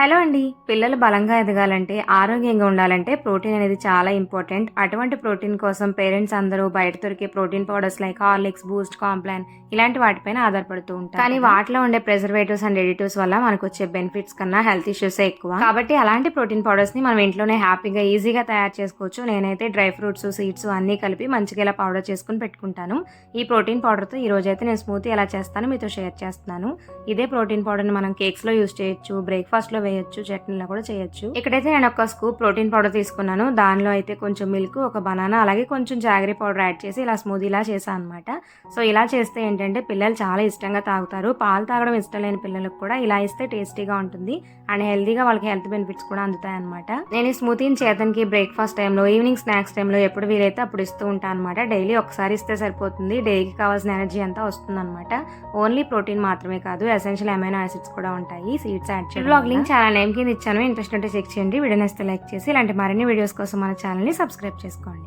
Hello అండి. పిల్లలు బలంగా ఎదగాలంటే ఆరోగ్యంగా ఉండాలంటే ప్రోటీన్ అనేది చాలా ఇంపార్టెంట్. అటువంటి ప్రోటీన్ కోసం పేరెంట్స్ అందరూ బయట దొరికే protein powders like Horlicks Boost Complan ఇలాంటి వాటిపైన ఆధారపడుతూ ఉంటారు కానీ వాటిలో ఉండే ప్రిజర్వేటివ్స్ అండ్ ఎడిటివ్స్ వల్ల మనకు వచ్చే బెనిఫిట్స్ కన్నా హెల్త్ ఇష్యూసే ఎక్కువ. కాబట్టి అలాంటి ప్రోటీన్ పౌడర్స్ని మనం ఇంట్లోనే హ్యాపీగా ఈజీగా తయారు చేసుకోవచ్చు. నేనైతే డ్రై ఫ్రూట్స్ సీడ్స్ అన్ని కలిపి మంచిగా ఇలా పౌడర్ చేసుకుని పెట్టుకుంటాను. ఈ ప్రోటీన్ పౌడర్తో ఈ రోజు అయితే నేను స్మూతీ ఎలా చేస్తానో మీతో షేర్ చేస్తున్నాను. ఇదే ప్రోటీన్ పౌడర్ని మనం కేక్స్లో యూస్ చేయొచ్చు బ్రేక్ఫాస్ట్లో వేయొచ్చు చట్నీలో కూడా చేయొచ్చు. ఇక్కడైతే నేను ఒక స్కూప్ ప్రోటీన్ పౌడర్ తీసుకున్నాను. దానిలో అయితే కొంచెం మిల్క్ ఒక బనానా అలాగే కొంచెం జాగరీ పౌడర్ యాడ్ చేసి ఇలా స్మూదీ ఇలా చేశాను అనమాట సో ఇలా చేస్తే ఏంటంటే పిల్లలు చాలా ఇష్టంగా తాగుతారు. పాలు తాగడం ఇష్టం లేని పిల్లలకు కూడా ఇలా ఇస్తే టేస్టీగా ఉంటుంది. అండ్ హెల్తీగా వాళ్ళకి హెల్త్ బెనిఫిట్స్ కూడా అందుతాయి అనమాట నేను ఈ స్మూతీని చేతనికి బ్రేక్ఫాస్ట్ టైంలో ఈవినింగ్ స్నాక్స్ టైంలో ఎప్పుడు వీలైతే అప్పుడు ఇస్తూ ఉంటాను అనమాట డైలీ ఒకసారి ఇస్తే సరిపోతుంది. డైలీకి కావాల్సిన ఎనర్జీ అంతా వస్తుంది అనమాట ఓన్లీ ప్రోటీన్ మాత్రమే కాదు ఎసెన్షియల్ అమైనో యాసిడ్స్ కూడా ఉంటాయి. సీడ్స్ యాడ్ బ్లాగ్ లింక్ చాలా నేమ్ కింద ఇచ్చాను. ఇంట్రెస్ట్ ఉంటే చెక్ చేయండి. వీడియో నచ్చితే లైక్ చేసి ఇలాంటి మరిన్ని వీడియోస్ కోసం మన ఛానల్ని సబ్స్క్రైబ్ చేసుకోండి.